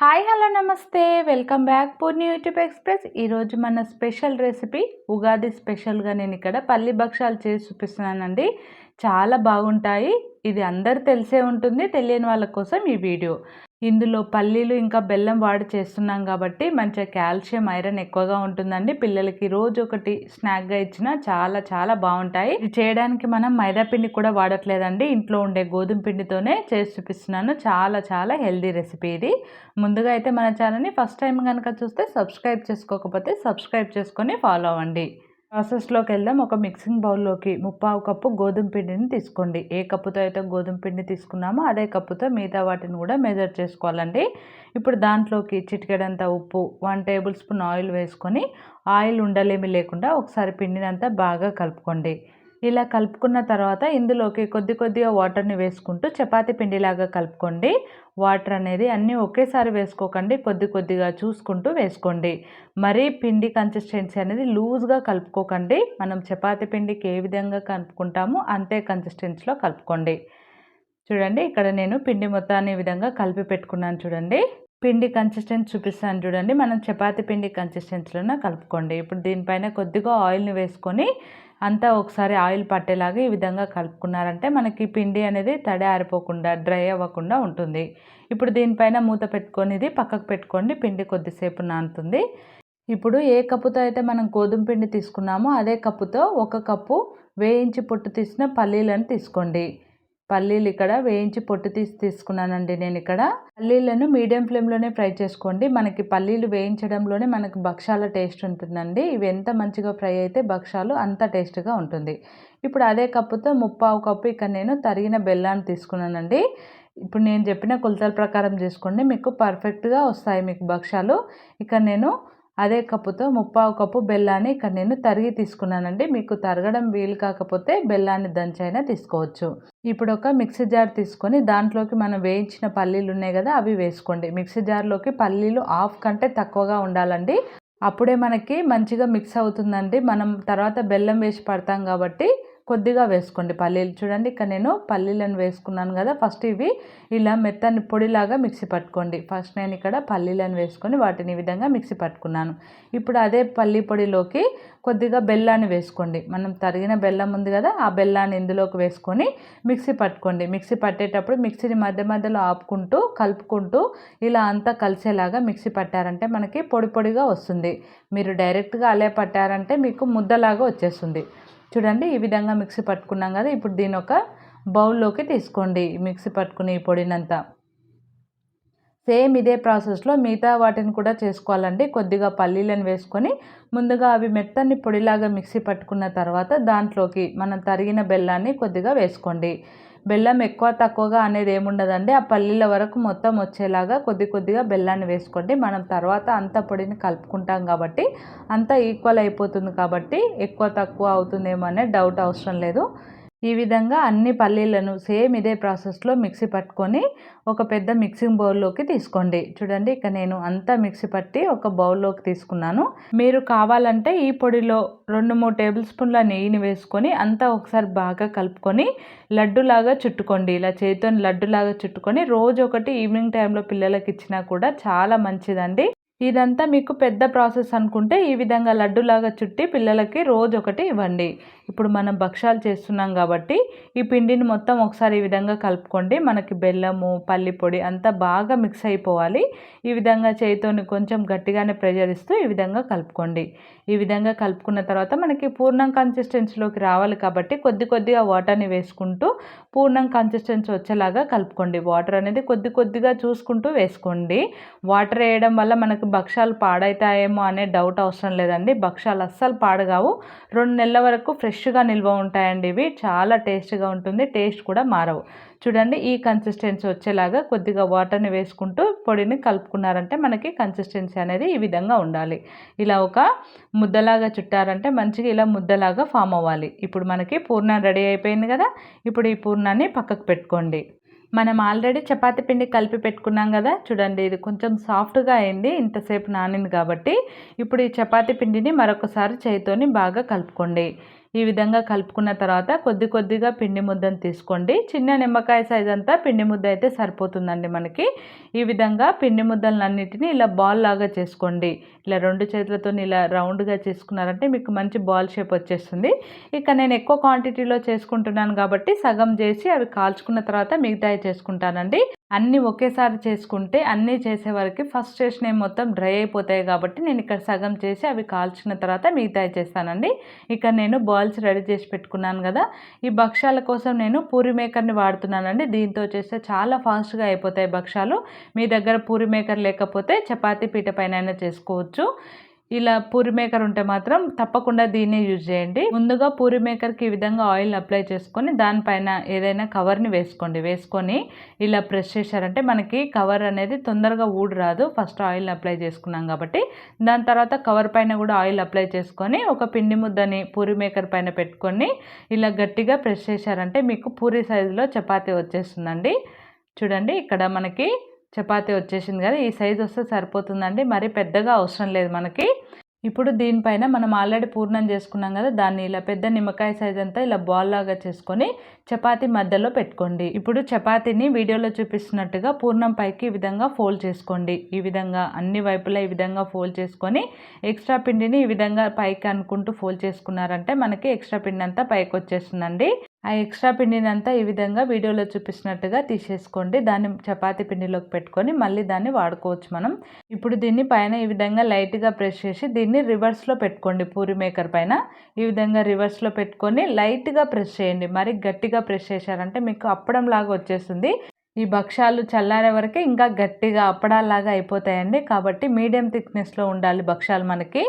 Hi hello నమస్తే. Welcome back Purni YouTube express. ఈరోజు మన స్పెషల్ రెసిపీ ఉగాది స్పెషల్గా నేను ఇక్కడ పల్లి భక్షాలు చేసి చూపిస్తున్నానండి. చాలా బాగుంటాయి. ఇది అందరు తెలిసే ఉంటుంది తెలియని వాళ్ళ కోసం ఈ వీడియో. ఇందులో పల్లీలు ఇంకా బెల్లం వాడి చేస్తున్నాం కాబట్టి మంచిగా కాల్షియం ఐరన్ ఎక్కువగా ఉంటుందండి. పిల్లలకి రోజు ఒకటి స్నాక్గా ఇచ్చినా చాలా చాలా బాగుంటాయి. ఇది చేయడానికి మనం మైదా పిండి కూడా వాడట్లేదండి. ఇంట్లో ఉండే గోధుమ పిండితోనే చేసి చూపిస్తున్నాను. చాలా చాలా హెల్దీ రెసిపీ ఇది. ముందుగా అయితే మన ఛానల్ని ఫస్ట్ టైం కనుక చూస్తే సబ్స్క్రైబ్ చేసుకోకపోతే సబ్స్క్రైబ్ చేసుకొని ఫాలో అవ్వండి. ప్రాసెస్లోకి వెళ్దాం. ఒక మిక్సింగ్ బౌల్లోకి ముప్పావు కప్పు గోధుమ పిండిని తీసుకోండి. ఏ కప్పుతో అయితే గోధుమ పిండి తీసుకున్నామో అదే కప్పుతో మిగతా వాటిని కూడా మెజర్ చేసుకోవాలండి. ఇప్పుడు దాంట్లోకి చిటికెడంత ఉప్పు వన్ టేబుల్ స్పూన్ ఆయిల్ వేసుకొని ఆయిల్ ఉండలేమి లేకుండా ఒకసారి పిండినంతా బాగా కలుపుకోండి. ఇలా కలుపుకున్న తర్వాత ఇందులోకి కొద్ది కొద్దిగా వాటర్ని వేసుకుంటూ చపాతి పిండిలాగా కలుపుకోండి. వాటర్ అనేది అన్నీ ఒకేసారి వేసుకోకండి. కొద్ది కొద్దిగా చూసుకుంటూ వేసుకోండి. మరీ పిండి కన్సిస్టెన్సీ అనేది లూజ్గా కలుపుకోకండి. మనం చపాతి పిండికి ఏ విధంగా కలుపుకుంటామో అంతే కన్సిస్టెన్సీలో కలుపుకోండి. చూడండి ఇక్కడ నేను పిండి మొత్తాన్ని ఈ విధంగా కలిపి పెట్టుకున్నాను చూడండి. పిండి కన్సిస్టెన్సీ చూపిస్తాను చూడండి. మనం చపాతి పిండి కన్సిస్టెన్సీలోనే కలుపుకోండి. ఇప్పుడు దీనిపైన కొద్దిగా ఆయిల్ని వేసుకొని అంతా ఒకసారి ఆయిల్ పట్టేలాగా ఈ విధంగా కలుపుకున్నారంటే మనకి పిండి అనేది తడి ఆరిపోకుండా డ్రై అవ్వకుండా ఉంటుంది. ఇప్పుడు దీనిపైన మూత పెట్టుకొని ఇది పక్కకు పెట్టుకోండి పిండి కొద్దిసేపు నానుతుంది. ఇప్పుడు ఏ కప్పుతో అయితే మనం గోధుమ పిండి తీసుకున్నామో అదే కప్పుతో ఒక కప్పు వేయించి పొట్టు తీసిన పల్లీలను తీసుకోండి. పల్లీలు ఇక్కడ వేయించి పొట్టు తీసి తీసుకున్నానండి నేను ఇక్కడ. పల్లీలను మీడియం ఫ్లేమ్లోనే ఫ్రై చేసుకోండి. మనకి పల్లీలు వేయించడంలోనే మనకు భక్షాల టేస్ట్ ఉంటుందండి. ఇవి ఎంత మంచిగా ఫ్రై అయితే భక్షాలు అంత టేస్ట్గా ఉంటుంది. ఇప్పుడు అదే కప్పుతో ముప్పావు కప్పు ఇక్కడ నేను తరిగిన బెల్లాన్ని తీసుకున్నానండి. ఇప్పుడు నేను చెప్పిన కొలతల ప్రకారం చేసుకోండి. మీకు పర్ఫెక్ట్గా వస్తాయి మీకు భక్షాలు ఇక్కడ నేను అదే కప్పుతో ముప్పావు కప్పు బెల్లాన్ని ఇక్కడ నేను తరిగి తీసుకున్నానండి. మీకు తరగడం వీలు కాకపోతే బెల్లాన్ని దంచైనా తీసుకోవచ్చు. ఇప్పుడు ఒక మిక్సీ జార్ తీసుకొని దాంట్లోకి మనం వేయించిన పల్లీలు ఉన్నాయి కదా అవి వేసుకోండి. మిక్సీ జార్లోకి పల్లీలు హాఫ్ కంటే తక్కువగా ఉండాలండి. అప్పుడే మనకి మంచిగా మిక్స్ అవుతుందండి. మనం తర్వాత బెల్లం వేసి పడతాం కాబట్టి కొద్దిగా వేసుకోండి పల్లీలు. చూడండి ఇక్కడ నేను పల్లీలను వేసుకున్నాను కదా ఫస్ట్ ఇవి ఇలా మెత్తని పొడిలాగా మిక్సీ పట్టుకోండి. ఫస్ట్ నేను ఇక్కడ పల్లీలను వేసుకొని వాటిని ఈ విధంగా మిక్సీ పట్టుకున్నాను. ఇప్పుడు అదే పల్లీ పొడిలోకి కొద్దిగా బెల్లాన్ని వేసుకోండి. మనం తరిగిన బెల్లం ఉంది కదా ఆ బెల్లాన్ని ఇందులోకి వేసుకొని మిక్సీ పట్టుకోండి. మిక్సీ పట్టేటప్పుడు మిక్సీని మధ్య మధ్యలో ఆపుకుంటూ కలుపుకుంటూ ఇలా అంతా కలిసేలాగా మిక్సీ పట్టారంటే మనకి పొడి పొడిగా వస్తుంది. మీరు డైరెక్ట్గా అలే పట్టారంటే మీకు ముద్దలాగా వచ్చేస్తుంది. చూడండి ఈ విధంగా మిక్సీ పట్టుకున్నాం కదా ఇప్పుడు దీని ఒక బౌల్లోకి తీసుకోండి మిక్సీ పట్టుకుని ఈ పొడినంతా. సేమ్ ఇదే ప్రాసెస్లో మిగతా వాటిని కూడా చేసుకోవాలండి కొద్దిగా పల్లీలను వేసుకొని ముందుగా అవి మెత్తని పొడిలాగా మిక్సీ పట్టుకున్న తర్వాత దాంట్లోకి మనం తరిగిన బెల్లాన్ని కొద్దిగా వేసుకోండి. బెల్లం ఎక్కువ తక్కువగా అనేది ఏముండదండి. ఆ పల్లీల వరకు మొత్తం వచ్చేలాగా కొద్ది కొద్దిగా బెల్లాన్ని వేసుకోండి. మనం తర్వాత అంత పొడిని కలుపుకుంటాం కాబట్టి అంత ఈక్వల్ అయిపోతుంది కాబట్టి ఎక్కువ తక్కువ అవుతుందేమో అనే డౌట్ అవసరం లేదు. ఈ విధంగా అన్ని పల్లీలను సేమ్ ఇదే ప్రాసెస్లో మిక్సీ పట్టుకొని ఒక పెద్ద మిక్సింగ్ బౌల్లోకి తీసుకోండి. చూడండి ఇక నేను అంతా మిక్సీ పట్టి ఒక బౌల్లోకి తీసుకున్నాను. మీరు కావాలంటే ఈ పొడిలో రెండు మూడు టేబుల్ స్పూన్ల నెయ్యిని వేసుకొని అంతా ఒకసారి బాగా కలుపుకొని లడ్డులాగా చుట్టుకోండి. ఇలా చేతితో లడ్డులాగా చుట్టుకొని రోజు ఒకటి ఈవినింగ్ టైంలో పిల్లలకి ఇచ్చినా కూడా చాలా మంచిదండి. ఇదంతా మీకు పెద్ద ప్రాసెస్ అనుకుంటే ఈ విధంగా లడ్డులాగా చుట్టి పిల్లలకి రోజు ఒకటి ఇవ్వండి. ఇప్పుడు మనం భక్ష్యాలు చేస్తున్నాం కాబట్టి ఈ పిండిని మొత్తం ఒకసారి ఈ విధంగా కలుపుకోండి. మనకి బెల్లము పల్లి పొడి అంతా బాగా మిక్స్ అయిపోవాలి. ఈ విధంగా చేయితోని కొంచెం గట్టిగానే ప్రెజర్ ఇస్తూ ఈ విధంగా కలుపుకోండి. ఈ విధంగా కలుపుకున్న తర్వాత మనకి పూర్ణం కన్సిస్టెన్సీలోకి రావాలి కాబట్టి కొద్ది కొద్దిగా వాటర్ని వేసుకుంటూ పూర్ణం కన్సిస్టెన్సీ వచ్చేలాగా కలుపుకోండి. వాటర్ అనేది కొద్ది కొద్దిగా చూసుకుంటూ వేసుకోండి. వాటర్ వేయడం వల్ల మనకు భక్షాలు పాడవుతాయేమో అనే డౌట్ అవసరం లేదండి. భక్షాలు అస్సలు పాడగావు. రెండు నెలల వరకు ఫ్రెష్గా నిల్వ ఉంటాయండి ఇవి. చాలా టేస్ట్గా ఉంటుంది. టేస్ట్ కూడా మారవు. చూడండి ఈ కన్సిస్టెన్సీ వచ్చేలాగా కొద్దిగా వాటర్ని వేసుకుంటూ పొడిని కలుపుకున్నారంటే మనకి కన్సిస్టెన్సీ అనేది ఈ విధంగా ఉండాలి. ఇలా ఒక ముద్దలాగా చుట్టారంటే మంచిగా ఇలా ముద్దలాగా ఫామ్ అవ్వాలి. ఇప్పుడు మనకి పూర్ణం రెడీ అయిపోయింది కదా. ఇప్పుడు ఈ పూర్ణాన్ని పక్కకు పెట్టుకోండి. మనం ఆల్రెడీ చపాతి పిండి కలిపి పెట్టుకున్నాం కదా. చూడండి ఇది కొంచెం సాఫ్ట్గా అయింది. ఇంతసేపు నానింది కాబట్టి ఇప్పుడు ఈ చపాతి పిండిని మరొకసారి చేయితోని బాగా కలుపుకోండి. ఈ విధంగా కలుపుకున్న తర్వాత కొద్ది కొద్దిగా పిండి ముద్దను తీసుకోండి. చిన్న నిమ్మకాయ సైజ్ అంతా పిండి ముద్ద అయితే సరిపోతుందండి మనకి. ఈ విధంగా పిండి ముద్దలన్నిటిని ఇలా బాల్ లాగా చేసుకోండి. ఇలా రెండు చేతులతో ఇలా రౌండ్గా చేసుకున్నారంటే మీకు మంచి బాల్ షేప్ వచ్చేస్తుంది. ఇక నేను ఎక్కువ క్వాంటిటీలో చేసుకుంటున్నాను కాబట్టి సగం చేసి అవి కాల్చుకున్న తర్వాత మిగతాయి చేసుకుంటానండి. అన్నీ ఒకేసారి చేసుకుంటే అన్నీ చేసే వరకు ఫస్ట్ చేసినవి మొత్తం డ్రై అయిపోతాయి కాబట్టి నేను ఇక్కడ సగం చేసి అవి కాల్చిన తర్వాత మిగతా చేస్తానండి. ఇక్కడ నేను బాల్స్ రెడీ చేసి పెట్టుకున్నాను కదా. ఈ భక్ష్యాల కోసం నేను పూరి మేకర్ని వాడుతున్నానండి. దీంతో చేస్తే చాలా ఫాస్ట్గా అయిపోతాయి భక్ష్యాలు. మీ దగ్గర పూరి మేకర్ లేకపోతే చపాతీ పీట పైన చేసుకోవచ్చు. ఇలా పూరి మేకర్ ఉంటే మాత్రం తప్పకుండా దీన్నే యూజ్ చేయండి. ముందుగా పూరి మేకర్కి ఈ విధంగా ఆయిల్ అప్లై చేసుకొని దానిపైన ఏదైనా కవర్ని వేసుకోండి. వేసుకొని ఇలా ప్రెస్ చేశారంటే మనకి కవర్ అనేది తొందరగా ఊడి రాదు. ఫస్ట్ ఆయిల్ని అప్లై చేసుకున్నాం కాబట్టి. దాని తర్వాత కవర్ పైన కూడా ఆయిల్ అప్లై చేసుకొని ఒక పిండి ముద్దని పూరి మేకర్ పైన పెట్టుకొని ఇలా గట్టిగా ప్రెస్ చేశారంటే మీకు పూరి సైజులో చపాతీ వచ్చేస్తుందండి. చూడండి ఇక్కడ మనకి చపాతీ వచ్చేసింది కదా ఈ సైజ్ వస్తే సరిపోతుందండి మరి పెద్దగా అవసరం లేదు మనకి. ఇప్పుడు దీనిపైన మనం ఆల్రెడీ పూర్ణం చేసుకున్నాం కదా దాన్ని ఇలా పెద్ద నిమ్మకాయ సైజ్ అంతా ఇలా బాల్ లాగా చేసుకొని చపాతీ మధ్యలో పెట్టుకోండి. ఇప్పుడు చపాతీని వీడియోలో చూపిస్తున్నట్టుగా పూర్ణం పైకి ఈ విధంగా ఫోల్డ్ చేసుకోండి. ఈ విధంగా అన్ని వైపులా ఈ విధంగా ఫోల్డ్ చేసుకొని ఎక్స్ట్రా పిండిని ఈ విధంగా పైకి అనుకుంటూ ఫోల్డ్ చేసుకున్నారంటే మనకి ఎక్స్ట్రా పిండి అంతా పైకి వచ్చేస్తుందండి. ఆ ఎక్స్ట్రా పిండిని అంతా ఈ విధంగా వీడియోలో చూపిస్తున్నట్టుగా తీసేసుకోండి. దాన్ని చపాతీ పిండిలోకి పెట్టుకొని మళ్ళీ దాన్ని వాడుకోవచ్చు మనం. ఇప్పుడు దీన్ని పైన ఈ విధంగా లైట్గా ప్రెస్ చేసి దీన్ని రివర్స్లో పెట్టుకోండి పూరి మేకర్ పైన. ఈ విధంగా రివర్స్లో పెట్టుకొని లైట్గా ప్రెస్ చేయండి. మరి గట్టిగా ప్రెస్ చేశారంటే మీకు అప్పడం లాగా వచ్చేస్తుంది. ఈ భక్ష్యాలు చల్లారే వరకే ఇంకా గట్టిగా అప్పడాలాగా అయిపోతాయండి. కాబట్టి మీడియం థిక్నెస్లో ఉండాలి భక్ష్యాలు మనకి.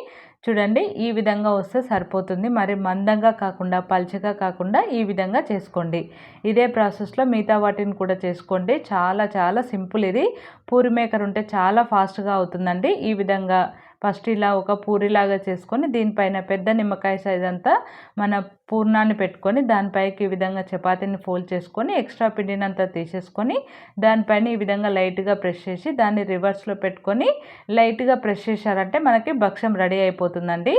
చూడండి ఈ విధంగా వస్తే సరిపోతుంది. మరి మందంగా కాకుండా పల్చగా కాకుండా ఈ విధంగా చేసుకోండి. ఇదే ప్రాసెస్లో మిగతా వాటిని కూడా చేసుకోండి. చాలా చాలా సింపుల్ ఇది. పూరి మేకర్ ఉంటే చాలా ఫాస్ట్గా అవుతుందండి. ఈ విధంగా ఫస్ట్ ఇలా ఒక పూరిలాగా చేసుకొని దీనిపైన పెద్ద నిమ్మకాయ సైజ్ అంతా మన పూర్ణాన్ని పెట్టుకొని దానిపైకి ఈ విధంగా చపాతీని ఫోల్డ్ చేసుకొని ఎక్స్ట్రా పిండిని అంతా తీసేసుకొని దానిపైన ఈ విధంగా లైట్గా ప్రెస్ చేసి దాన్ని రివర్స్లో పెట్టుకొని లైట్గా ప్రెస్ చేశారంటే మనకి భక్ష్యం రెడీ అయిపోతుందండి.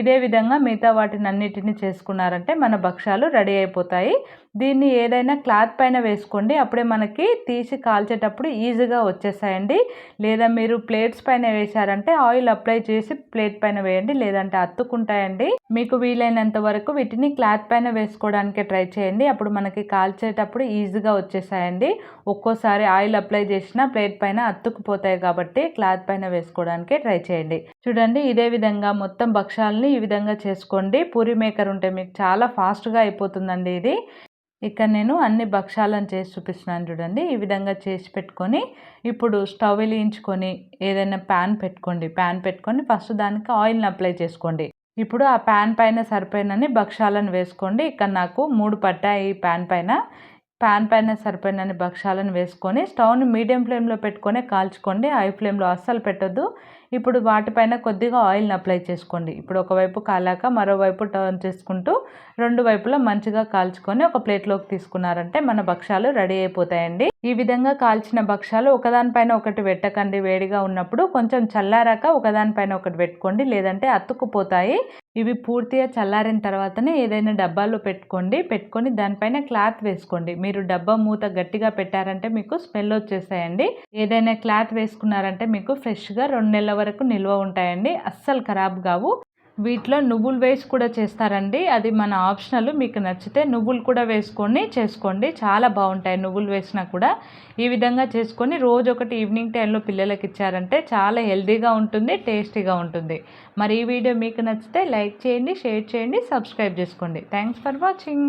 ఇదే విధంగా మిగతా వాటిని అన్నిటిని చేసుకున్నారంటే మన భక్ష్యాలు రెడీ అయిపోతాయి. దీన్ని ఏదైనా క్లాత్ పైన వేసుకోండి. అప్పుడే మనకి తీసి కాల్చేటప్పుడు ఈజీగా వచ్చేసాయండి లేదా మీరు ప్లేట్స్ పైన వేశారంటే ఆయిల్ అప్లై చేసి ప్లేట్ పైన వేయండి. లేదంటే అత్తుకుంటాయండి మీకు వీలైనంత వరకు వీటిని క్లాత్ పైన వేసుకోవడానికి ట్రై చేయండి. అప్పుడు మనకి కాల్చేటప్పుడు ఈజీగా వచ్చేసాయండి. ఒక్కోసారి ఆయిల్ అప్లై చేసిన ప్లేట్ పైన అత్తుకుపోతాయి కాబట్టి క్లాత్ పైన వేసుకోవడానికి ట్రై చేయండి. చూడండి ఇదే విధంగా మొత్తం భక్షాలని ఈ విధంగా చేసుకోండి. పూరి మేకర్ ఉంటే మీకు చాలా ఫాస్ట్గా అయిపోతుందండి ఇది. ఇక్కడ నేను అన్ని భక్షాలను చేసి చూపిస్తున్నాను చూడండి. ఈ విధంగా చేసి పెట్టుకొని ఇప్పుడు స్టవ్ వెలిగించుకొని ఏదైనా ప్యాన్ పెట్టుకోండి. ప్యాన్ పెట్టుకొని ఫస్ట్ దానికి ఆయిల్ని అప్లై చేసుకోండి. ఇప్పుడు ఆ ప్యాన్ పైన సరిపోయినని భక్షాలను వేసుకోండి. ఇక్కడ నాకు మూడు పట్టాయి ప్యాన్ పైన. ప్యాన్ పైన సరిపోయినని భక్షాలను వేసుకొని స్టవ్ని మీడియం ఫ్లేమ్లో పెట్టుకొని కాల్చుకోండి. హై ఫ్లేమ్లో అస్సలు పెట్టొద్దు. ఇప్పుడు వాటిపైన కొద్దిగా ఆయిల్ని అప్లై చేసుకోండి. ఇప్పుడు ఒకవైపు కాలాక మరోవైపు టర్న్ చేసుకుంటూ రెండు వైపులా మంచిగా కాల్చుకొని ఒక ప్లేట్లోకి తీసుకున్నారంటే మన భక్షాలు రెడీ అయిపోతాయండి. ఈ విధంగా కాల్చిన భక్షాలు ఒకదానిపైన ఒకటి పెట్టకండి వేడిగా ఉన్నప్పుడు కొంచెం చల్లారాక ఒకదానిపైన ఒకటి పెట్టుకోండి. లేదంటే అతుక్కుపోతాయి. ఇవి పూర్తిగా చల్లారిన తర్వాతనే ఏదైనా డబ్బాలో పెట్టుకోండి. పెట్టుకొని దానిపైన క్లాత్ వేసుకోండి. మీరు డబ్బా మూత గట్టిగా పెట్టారంటే మీకు స్మెల్ వచ్చేస్తాయండి. ఏదైనా క్లాత్ వేసుకున్నారంటే మీకు ఫ్రెష్గా రెండు నెలల వరకు నిల్వ ఉంటాయండి. అస్సలు ఖరాబ్ కావు. వీటిలో నువ్వులు వేసి కూడా చేస్తారండి. అది మన ఆప్షనల్. మీకు నచ్చితే నువ్వులు కూడా వేసుకొని చేసుకోండి. చాలా బాగుంటాయి నువ్వులు వేసినా కూడా. ఈ విధంగా చేసుకొని రోజు ఒకటి ఈవినింగ్ టైంలో పిల్లలకి ఇచ్చారంటే చాలా హెల్తీగా ఉంటుంది టేస్టీగా ఉంటుంది. మరి ఈ వీడియో మీకు నచ్చితే లైక్ చేయండి షేర్ చేయండి సబ్స్క్రైబ్ చేసుకోండి. Thanks for watching.